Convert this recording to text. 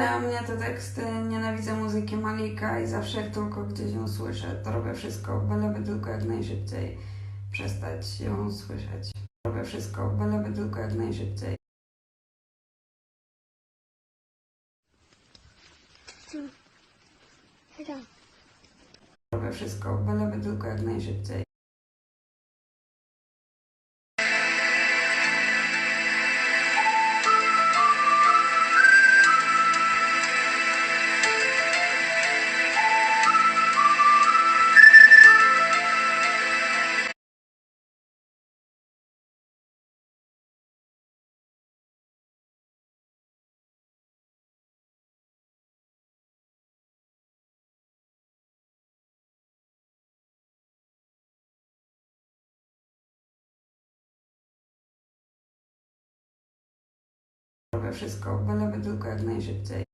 Dla mnie te teksty nienawidzę muzyki Malika i zawsze jak tylko gdzieś ją słyszę, to robię wszystko, byleby tylko jak najszybciej przestać ją słyszeć. Robię wszystko, byleby tylko jak najszybciej. Robię wszystko, byleby tylko jak najszybciej. Wszystko, byleby tylko jak najszybciej.